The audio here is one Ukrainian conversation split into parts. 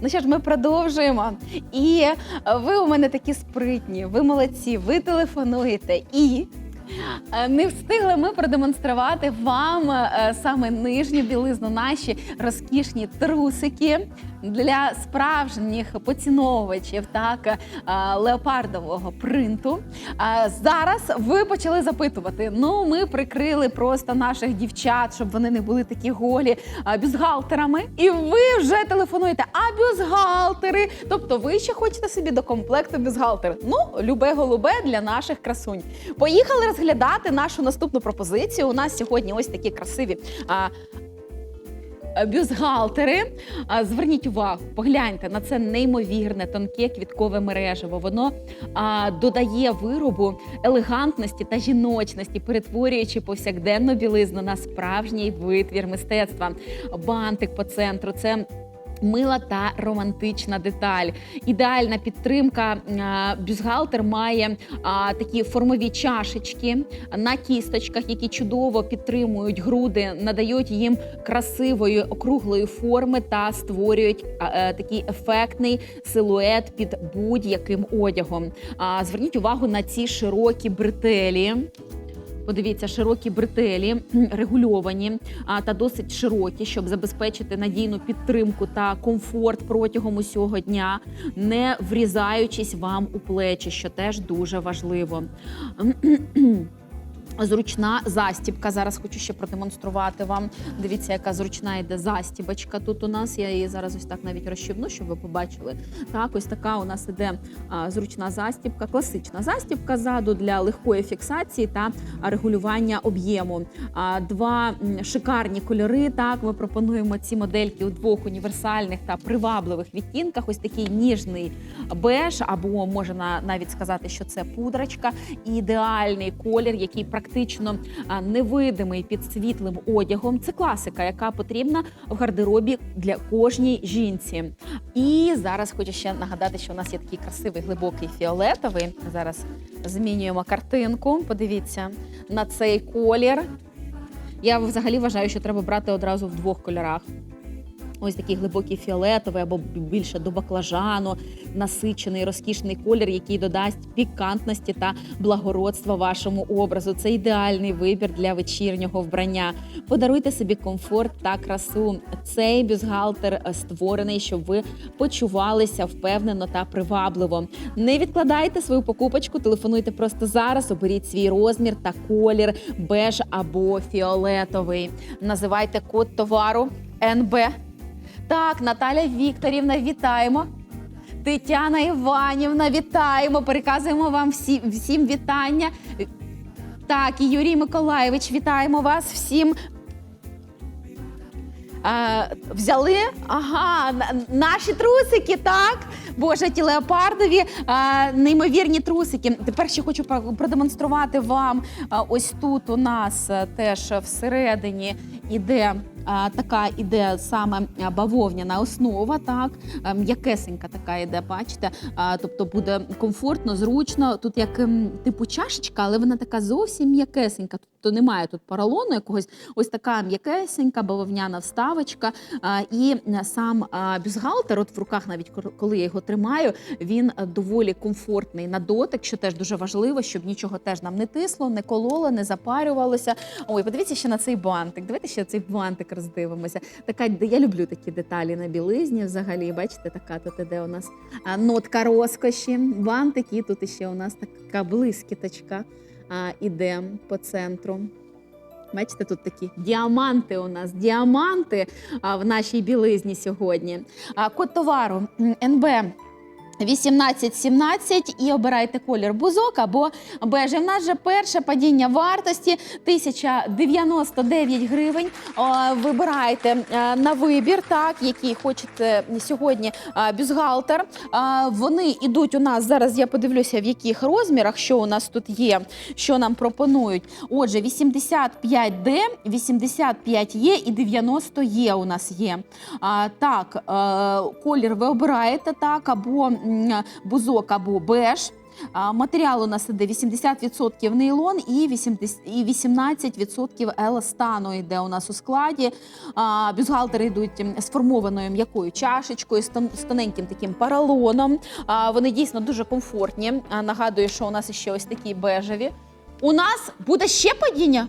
Ну що ж, ми продовжуємо. І е, ви у мене такі спритні, ви молодці, ви телефонуєте і. е, Не встигли ми продемонструвати вам е, саме нижню білизну, наші розкішні трусики для справжніх поціновувачів так е, леопардового принту. Зараз ви почали запитувати. Ну, ми прикрили просто наших дівчат, щоб вони не були такі голі а, бюстгальтерами. І ви вже телефонуєте. А бюстгальтери? Тобто, ви ще хочете собі до комплекту бюстгальтер. Ну, любе голубе для наших красунь. Поїхали розглядати нашу наступну пропозицію. У нас сьогодні ось такі красиві. А, Зверніть увагу, погляньте на це неймовірне тонке квіткове мережево. Воно а, додає виробу елегантності та жіночності, перетворюючи повсякденну білизну на справжній витвір мистецтва. Бантик по центру це. Мила та романтична деталь. Ідеальна підтримка. а, Бюстгальтер має а, такі формові чашечки на кісточках, які чудово підтримують груди, надають їм красивої округлої форми та створюють е, такий ефектний силует під будь-яким одягом. Зверніть увагу на ці широкі бретелі. Подивіться, широкі бретелі регульовані та досить широкі, щоб забезпечити надійну підтримку та комфорт протягом усього дня, не врізаючись вам у плечі, що теж дуже важливо. Зручна застібка. Зараз хочу ще продемонструвати вам. Дивіться, яка зручна йде застібочка тут у нас. Я її зараз ось так навіть розщібну, щоб ви побачили. Так, ось така у нас іде зручна застібка, класична застібка ззаду для легкої фіксації та регулювання об'єму. Два шикарні кольори. Так, ми пропонуємо ці модельки у двох універсальних та привабливих відтінках. Ось такий ніжний беж, або можна навіть сказати, що це пудрочка. Ідеальний колір, який практично а, невидимий під світлим одягом. Це класика, яка потрібна в гардеробі для кожній жінці. І зараз хочу ще нагадати, що у нас є такий красивий глибокий фіолетовий. Зараз змінюємо картинку. Подивіться на цей колір. Я взагалі вважаю, що треба брати одразу в двох кольорах. Ось такий глибокий фіолетовий або більше до баклажану, насичений, розкішний колір, який додасть пікантності та благородства вашому образу. Це ідеальний вибір для вечірнього вбрання. Подаруйте собі комфорт та красу. Цей бюстгальтер е, створений, щоб ви почувалися впевнено та привабливо. Не відкладайте свою покупочку, телефонуйте просто зараз. Оберіть свій розмір та колір беж або фіолетовий. Називайте код товару НБ. Так, Наталя Вікторівна, вітаємо. Тетяна Іванівна, вітаємо. Переказуємо вам всі, всім вітання. Так, і Юрій Миколаєвич, вітаємо вас всім. Е, взяли ага, наші трусики, так? Боже, ті леопардові е, неймовірні трусики. Тепер ще хочу продемонструвати вам. е, ось тут у нас е, теж всередині іде. Така іде саме бавовняна основа, так м'якесенька така іде, бачите. Тобто буде комфортно, зручно. Тут як ем, типу чашечка, але вона така зовсім м'якесенька. Тобто немає тут поролону якогось. Ось така м'якесенька бавовняна вставочка. І е, сам а, бюстгальтер, от в руках, навіть коли я його тримаю, він доволі комфортний на дотик, що теж дуже важливо, щоб нічого теж нам не тисло, не кололо, не запарювалося. Ой, подивіться ще на цей бантик. Давайте ще цей бантик роздивимося. Така я люблю такі деталі на білизні. Взагалі, бачите, така тут іде у нас нотка розкоші. Бантик, і тут ще у нас така блискіточка а, іде по центру. Бачите, тут такі діаманти у нас, діаманти а, в нашій білизні сьогодні. А, код товару НБ. 18-17 і обирайте колір бузок або бежі. В нас же перше падіння вартості 1099 гривень. Вибирайте е, на вибір, так, який хочете сьогодні е, бюстгальтер. Е, Вони йдуть у нас зараз. Я подивлюся, в яких розмірах, що у нас тут є, що нам пропонують. Отже, 85D, 85E і 90E у нас є. Так, е, колір ви обираєте так, або бузок, або беж. Матеріал у нас іде 80% нейлон і 18% еластану йде у нас у складі. А, Бюстгальтери йдуть м, з формованою м'якою чашечкою, з тоненьким таким паралоном. Вони дійсно дуже комфортні. Нагадую, що у нас ще ось такі бежеві. У нас буде ще падіння.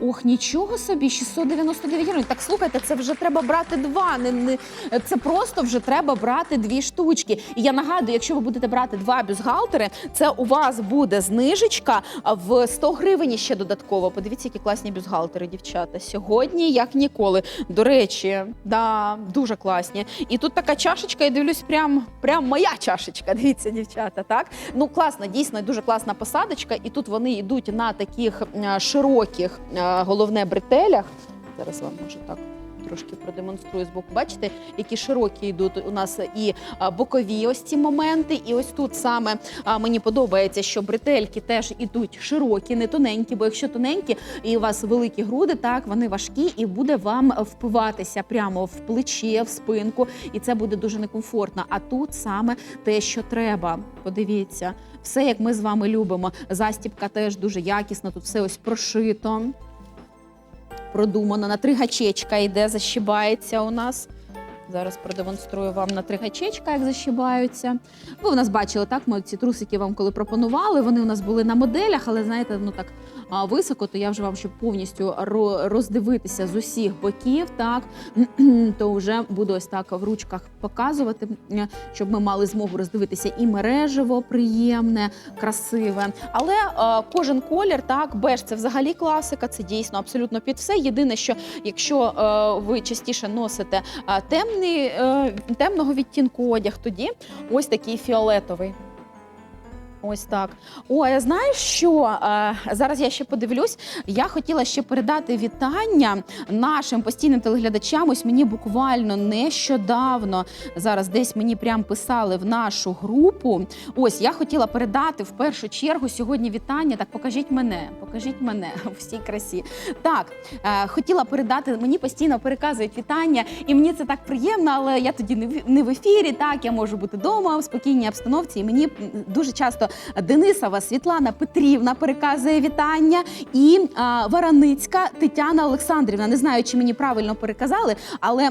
Ох, нічого собі, 699 гривень. Так слухайте, це вже треба брати два. Не, не, це просто вже треба брати дві штучки. І я нагадую, якщо ви будете брати два бюстгальтери, це у вас буде знижечка в 100 гривень ще додатково. Подивіться, які класні бюстгальтери, дівчата. Сьогодні, як ніколи. До речі, да, дуже класні. І тут така чашечка, я дивлюсь, прям, прям моя чашечка. Дивіться, дівчата, так? Ну, класна, дійсно, дуже класна посадочка. І тут вони йдуть на таких е, широких, е, головне, бретелях. Зараз вам може так. Трошки продемонструю з боку. Бачите, які широкі йдуть у нас і бокові ось ці моменти. І ось тут саме мені подобається, що бретельки теж ідуть широкі, не тоненькі, бо якщо тоненькі і у вас великі груди, так вони важкі, і буде вам впиватися прямо в плече, в спинку, і це буде дуже некомфортно. А тут саме те, що треба. Подивіться, все як ми з вами любимо. Застібка теж дуже якісна. Тут все ось прошито продумано. На три гачечка йде, защибається у нас. Зараз продемонструю вам на три гачечка, як защибаються. Ви в нас бачили, так? Ми ці трусики вам коли пропонували. Вони у нас були на моделях, але знаєте, ну так високо, то я вже вам, щоб повністю роздивитися з усіх боків, так то вже буду ось так в ручках показувати, е, щоб ми мали змогу роздивитися і мережево приємне, красиве. Але е, кожен колір, так, беж це взагалі класика, це дійсно абсолютно під все. Єдине, що якщо е, ви частіше носите темний, темного відтінку одяг, тоді ось такий фіолетовий. Ось так. Ой, а знаєш що? Е, зараз я ще подивлюсь. Я хотіла ще передати вітання нашим постійним телеглядачам. Ось мені буквально нещодавно зараз десь мені прям писали в нашу групу. Ось я хотіла передати в першу чергу сьогодні вітання. Так, покажіть мене, покажіть мене в всій красі. Так, е, хотіла передати, мені постійно переказують вітання, і мені це так приємно, але я тоді не в ефірі. Так, я можу бути вдома в спокійній обстановці. І мені дуже часто Денисова Світлана Петрівна переказує вітання, і а, Вараницька Тетяна Олександрівна. Не знаю, чи мені правильно переказали, але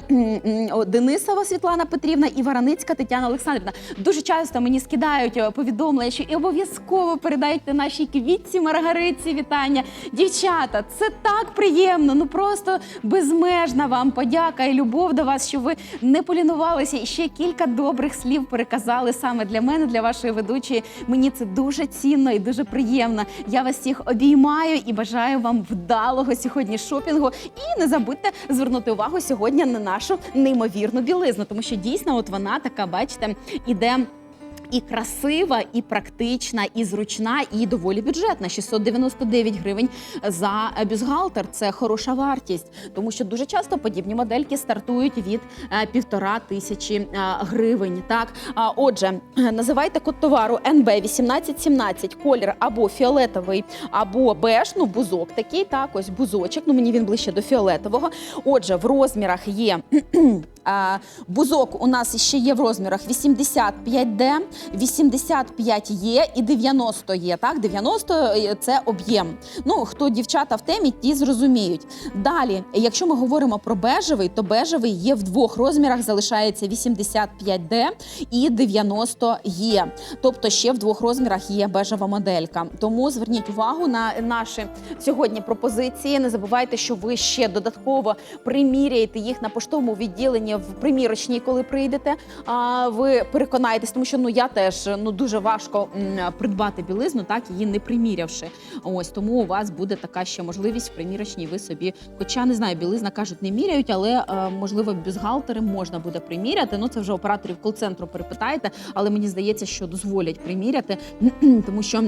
Денисова Світлана Петрівна і Вараницька Тетяна Олександрівна дуже часто мені скидають е, повідомлення, що і обов'язково передайте нашій квітці Маргариці вітання. Дівчата, це так приємно. Ну просто безмежна вам подяка і любов до вас, що ви не полінувалися і ще кілька добрих слів переказали саме для мене, для вашої ведучої. Мені це дуже цінно і дуже приємно. Я вас всіх обіймаю і бажаю вам вдалого сьогодні шопінгу. І не забудьте звернути увагу сьогодні на нашу неймовірну білизну, тому що дійсно, от вона така, бачите, іде. І красива, і практична, і зручна, і доволі бюджетна. 699 гривень за бюстгальтер – Це хороша вартість, тому що дуже часто подібні модельки стартують від е, півтора тисячі е, гривень. Так, отже, е, називайте код товару НБ 1817, колір або фіолетовий, або беж, ну бузок такий. Так, ось бузочок. Ну мені він ближче до фіолетового. Отже, в розмірах є. А, Бузок у нас ще є в розмірах 85D, 85 є і 90 є. Так, 90 – це об'єм. Ну хто дівчата в темі, ті зрозуміють. Далі, якщо ми говоримо про бежевий, то бежевий є в двох розмірах. Залишається 85D і 90 є. Тобто ще в двох розмірах є бежева моделька. Тому зверніть увагу на наші сьогодні пропозиції. Не забувайте, що ви ще додатково приміряєте їх на поштовому відділенні в примірочній, коли прийдете. А ви переконаєтесь, тому що ну я теж ну дуже важко придбати білизну, так її не примірявши. Ось тому у вас буде така ще можливість в примірочній. Ви собі, хоча не знаю, білизна кажуть, не міряють, але е, можливо бюзгалтери можна буде приміряти. Ну це вже операторів кол-центру перепитаєте, але мені здається, що дозволять приміряти, тому що.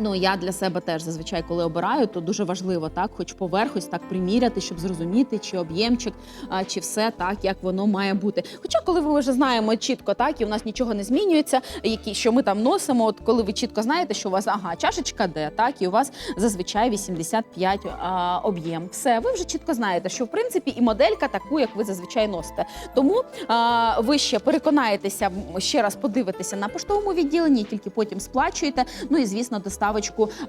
Ну, я для себе теж зазвичай, коли обираю, то дуже важливо так, хоч поверх так приміряти, щоб зрозуміти, чи об'ємчик, чи все так, як воно має бути. Хоча, коли ми вже знаємо чітко, так і у нас нічого не змінюється, які що ми там носимо, от коли ви чітко знаєте, що у вас ага, чашечка де, так і у вас зазвичай 85 а, об'єм. Все, ви вже чітко знаєте, що в принципі і моделька таку, як ви зазвичай носите. Тому а, ви ще переконаєтеся, ще раз подивитеся на поштовому відділенні, тільки потім сплачуєте. Ну і звісно, доставочку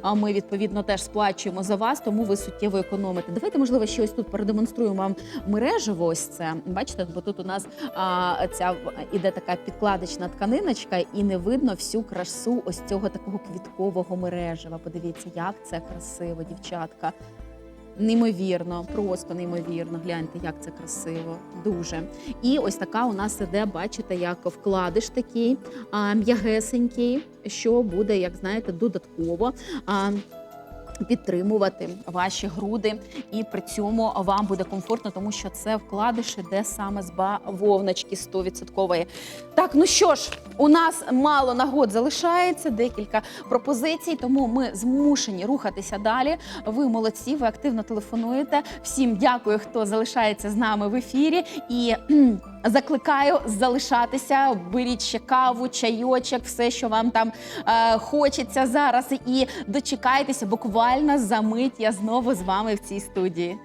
а, ми відповідно теж сплачуємо за вас, тому ви суттєво економите. Давайте, можливо, ще ось тут продемонструємо вам мережево. Ось це бачите, бо тут у нас а, ця іде така підкладочна тканиночка, і не видно всю красу ось цього такого квіткового мережева. Подивіться, як це красиво, дівчатка. Неймовірно, просто неймовірно. Гляньте, як це красиво, дуже. І ось така у нас іде, бачите, як вкладиш такий а, м'ягесенький, що буде, як знаєте, додатково. А, Підтримувати ваші груди, і при цьому вам буде комфортно, тому що це вкладиш іде саме з бавовночки 100%. Так, ну що ж, у нас мало нагод залишається, декілька пропозицій, тому ми змушені рухатися далі. Ви молодці, ви активно телефонуєте. Всім дякую, хто залишається з нами в ефірі. І закликаю залишатися. Беріть ще каву, чайочок, все, що вам там е, хочеться зараз. І дочекайтеся, буквально за мить я знову з вами в цій студії.